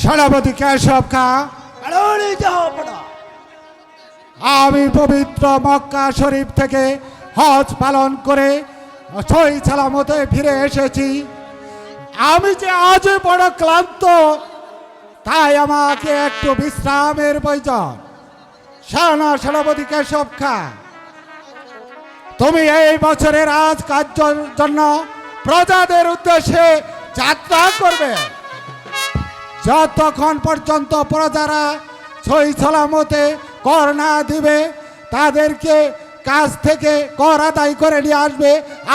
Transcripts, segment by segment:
সেনাপতি কেশব খা। আমি পবিত্র মক্কা শরীফ থেকে হজ পালন করে সই সালামতে ফিরে এসেছি। আমি যে আজ বড় ক্লান্ত, তাই আমাকে একটু বিশ্রামের প্রয়োজন। সেনা সেনাপতি কেশব খা। তুমি এই বছরের রাজ কার্যের জন্য প্রজাদের উদ্দেশ্যে যাত্রা করবে। যতক্ষণ পর্যন্ত প্রজারা সই সালামতে কর না দিবে, তাদেরকে কাজ থেকে কর আদায় করে নিয়ে আসবে।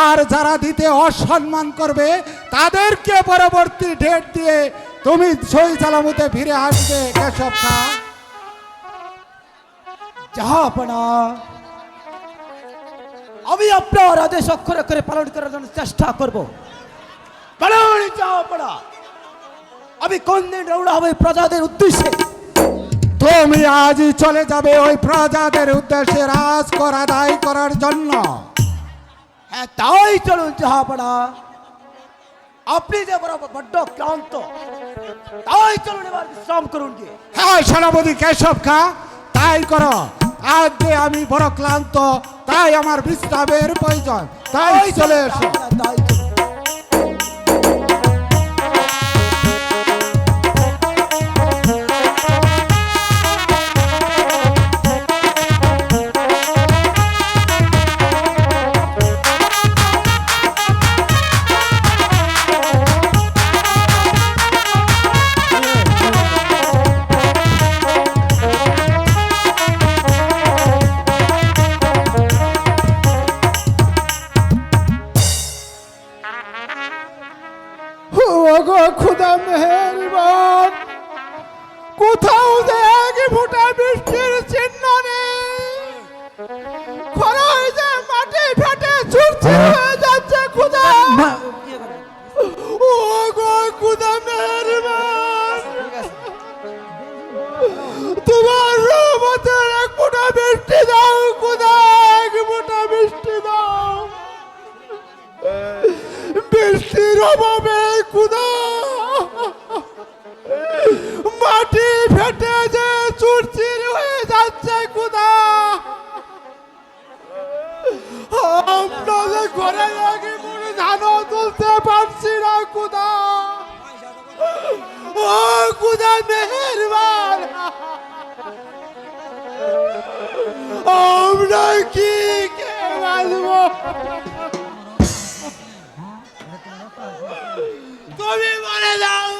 আর যারা দিতে অসম্মান করবে, তাদেরকে পরবর্তী ডেট দিয়ে তুমি সই সালামতে ফিরে আসবে। কেশব খা জাহাপনা আমি আপনার আদেশ অক্ষরে অক্ষরে পালন করার জন্য চেষ্টা করব। জাহাপনা আমি কোন দিন রওনা হবে প্রজাদের উদ্দেশ্যে? তুমি আজই চলে যাবে ওই প্রজাদের উদ্দেশ্যে রাজ করা দায় করার জন্য। হ্যাঁ তাই চলুন জাহাপনা আপনি যে বড় বড্ড ক্লান্ত তাই চলুন এবার বিশ্রাম করুন গিয়ে। হ্যাঁ সেনাপতি কেশব খা তাই করো। আজকে আমি বড় ক্লান্ত তাই আমার বিশ্রামের প্রয়োজন। তাই চলে এসো। তাই ঘরে আগে মনে ধানও তুলতে পারছি না খুদা ও খুদা মেহেরবান। আমরা কি কে বাঁচবো তুমি মরে যাও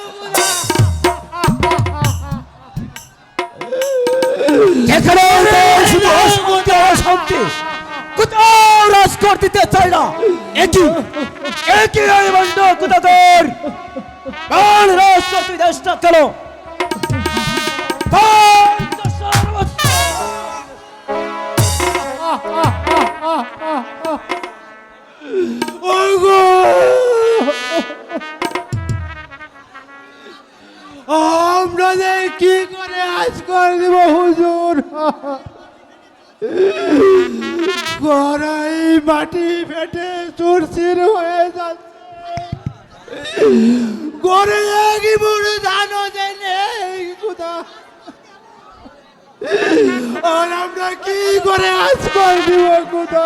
শান্তি। কোথাও রাজকর দিতে চাই না। একই একই রাজবন্ধ কোথাদের কাল রাজকর তুই দেশটা ওগো আমরা কি করে আজ করে দিব হুজুর? গড়াই মাটি ফেটে চুরচির হয়ে যাচ্ছে। গড়ে একই বুড়ো ধানো যে নেই কোথা? আর আমরা কি করে আজ করে দিব কোথা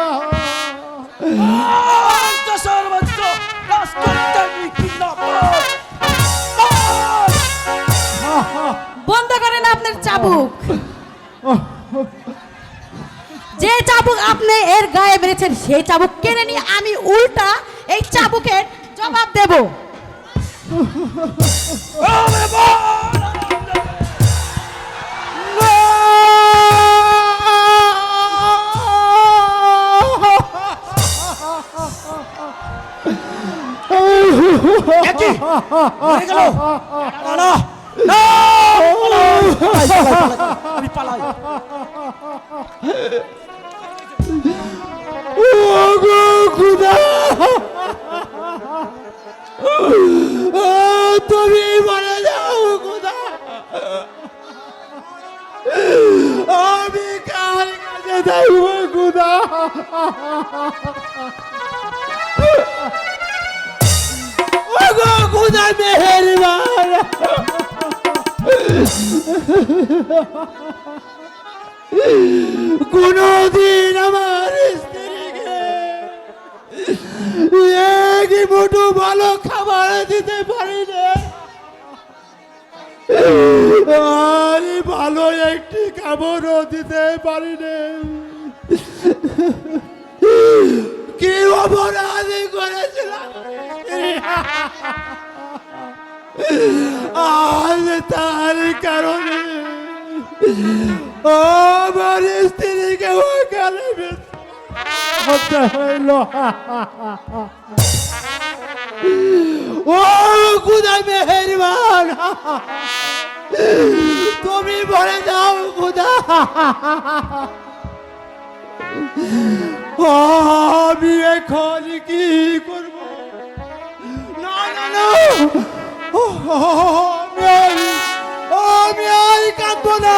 সর্বোচ্চ বন্ধ করেন আপনার চাবুক। যে চাবুক আপনি এর গায়ে মেরেছেন সেই চাবুক কেড়ে নিয়ে আমি উল্টা এই চাবুকের জবাব দেব পালাই, তুমি মরে যাও খুদা! আমি কার কাছে খুদা খুদা? ওগো খুদা মেহেরবান! কোনদিন আমার স্ত্রীকে এক ভালো খাবার দিতে পারি না। ভালো একটি খাবারও দিতে পারি না। কি অপরাধ করেছিলাম? আজ তার কারণে আমার স্ত্রীকে ওখানে হতে হইল। ও খুদা মেহেরবান। তুমি বলে দাও খুদা। আমি এখন কি করব? না না না। আমি আমি আর কাঁদবো না।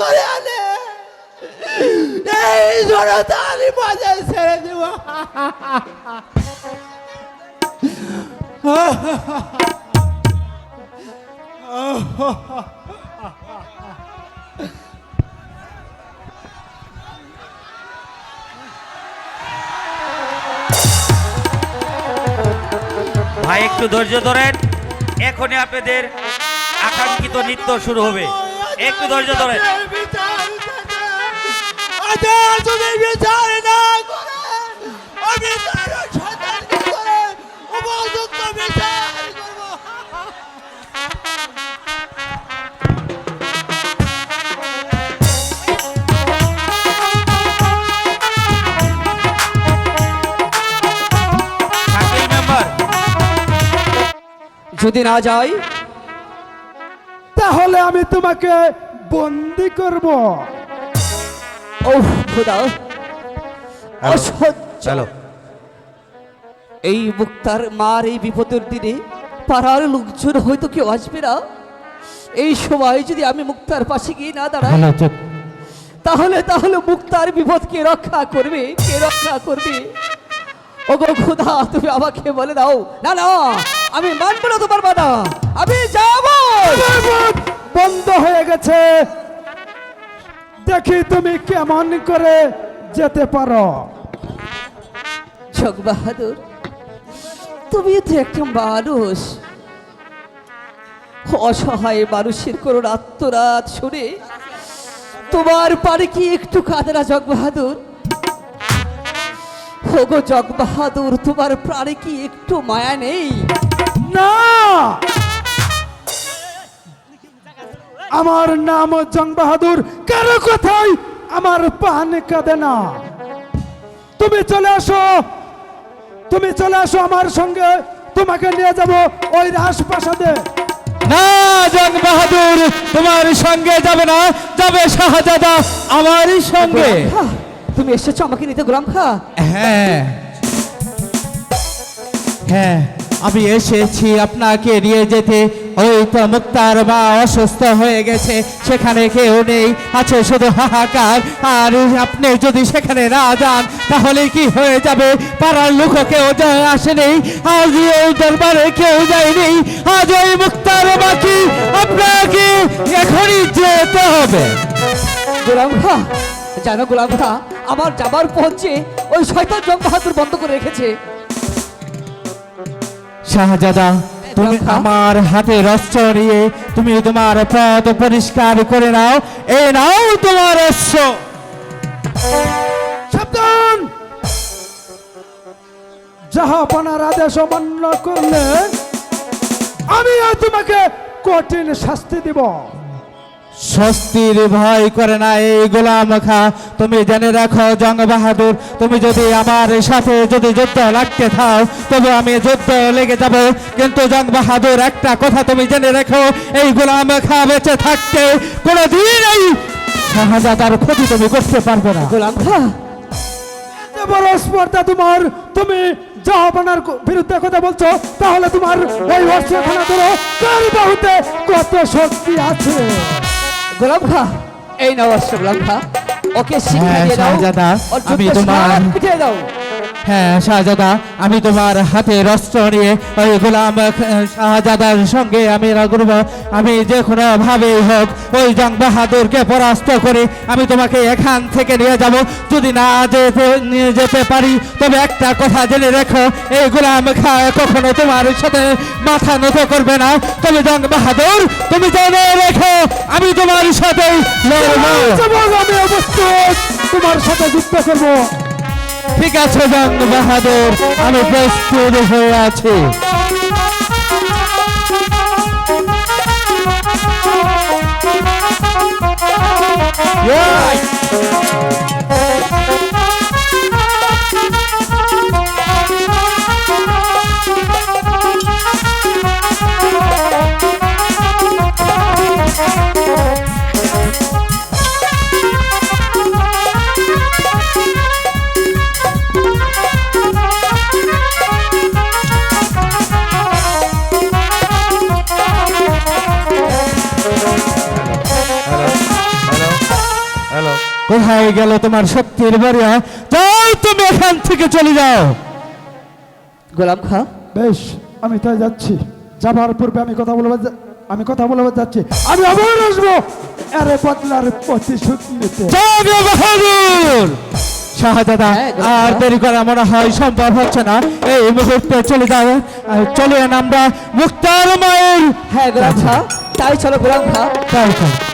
আনে। ছেড়ে ভাই, একটু ধৈর্য ধরেন। এখনই আপনাদের আকাঙ্ক্ষিত নৃত্য শুরু হবে। একটু ধৈর্য ধরেন। আচ্ছা যদি বিচার না করে আমি তার সন্তানকে ধরে উপযুক্ত বিচার করব যদি না যাই তাহলে আমি তোমাকে বন্দি করব। ও খোদা। চলো এই মুক্তার মার এই বিপদের দিনে পাড়ার লোকজন হয়তো কেউ আসবে না। এই সময় যদি আমি মুক্তার পাশে গিয়ে না দাঁড়াই তাহলে তাহলে মুক্তার বিপদ কে রক্ষা করবে? কে রক্ষা করবে? ওগো খোদা তুমি আমাকে বলে দাও। না না আমি মানবো না তোমার বাধা। আমি যাব। বন্ধ হয়ে গেছে। দেখি তুমি কেমন করে যেতে পারো। জগ বাহাদুর তুমি তো একটা মানুষ। অসহায় মানুষের কোনো আত্মরাত শুনে তোমার পারে কি একটু কাঁদে না জগ বাহাদুর? হোগো জগ বাহাদুর তোমার প্রাণে কি একটু মায়া নেই? না! আমার নাম জং বাহাদুর কারও কথাই আমার পান কাঁদে না। তুমি চলে আসো তুমি চলে আসো আমার সঙ্গে তোমাকে নিয়ে যাব ওই রাজপ্রাসাদে। না জং বাহাদুর তোমার সঙ্গে যাবে না যাবে শাহজাদা আমারই সঙ্গে। তুমি এসেছ আমাকে নিতে গোলাম খা হ্যাঁ। হ্যাঁ আমি এসেছি আপনাকে নিয়ে যেতে। ওই তো মুক্তার মা অসুস্থ হয়ে গেছে সেখানে কেউ নেই আছে শুধু হাহাকার। আর আপনি যদি সেখানে না যান তাহলে কি হয়ে যাবে? পাড়ার লোক কেউ যায় আসেনি আজ ওই দরবারে কেউ যায়নি। আজ ওই মুক্তার বাকি আপনাকে এখনই যেতে হবে। গোলাম খা জানো গোলাম খা আমার যাবার পথে ওই শয়তান জং বাহাদুর বন্ধ করে রেখেছে। শাহজাদা তুমি আমার হাতে রস্ত নিয়ে তুমি তোমার পথ পরিষ্কার করে নাও। এই নাও তোমার যাহা সাবধান! জাহাপানার আদেশ অমান্য করলে আমি তোমাকে কঠিন শাস্তি দিব। স্বস্তির ভয় করে না এই গোলাম খা। তুমি জেনে রাখো জং বাহাদুর তুমি যদি আমার সাথে যদি যুদ্ধ লাগতে থাও তবে আমি যুদ্ধ লেগে যাব। কিন্তু জং বাহাদুর একটা কথা তুমি জেনে রেখো এই গোলাম খা বেঁচে থাকতে কোনোদিন এই শাহজাদার ক্ষতি তুমি করতে পারবে না। গোলাম খা। বড় স্পর্ধা তোমার তুমি জাহাবানার বিরুদ্ধে কথা বলছো তাহলে তোমার ওই অস্ত্রখানা ধরো। কার বাহুতে কত শক্তি আছে? খা এই নবস্ব ব্রহ্মা ওকে শিক্ষা হ্যাঁ, দিয়ে দাও। আমি তোমার- স্মারক দাও। হ্যাঁ শাহজাদা, আমি তোমার হাতে অস্ত্র নিয়ে ওই গোলাম শাহজাদার সঙ্গে আমি করব। আমি যে কোনো ভাবেই হোক, ওই জং বাহাদুরকে পরাস্ত করে আমি তোমাকে এখান থেকে নিয়ে যাব। যদি না যেতে, নিয়ে যেতে পারি, তবে একটা কথা জেনে রেখো, এই গোলাম কখনো তোমার সাথে মাথা নত করবে না। তবে জং বাহাদুর তুমি জেনে রেখো, আমি তোমার সাথে আমি অবশ্যই তোমার সাথে যুদ্ধ করব। ঠিক আছে জং বাহাদুর আমি প্রস্তুত হয়ে আছি। কোথায় গেল তোমার শক্তির বাড়িয়া। যাও তুমি এখান থেকে চলে যাও। গোলাম খা। বেশ আমি তাই যাচ্ছি। যাবার পূর্বে আমি কথা বলব আমি কথা বলব যাচ্ছি। আমি আবার আসব। আরে বদলার প্রতিশোধ নিতে যাও গো বাহাদুর! শাহজাদা হ্যাঁ, আর দেরি করা মনে হয় সম্ভব হচ্ছে না। এই মুহূর্তে চলে যাও। আর চলে আমরা মুক্তার মায়ের হ্যাঁ গোলাম খা। তাই চলো গোলাম খা। তাই চল।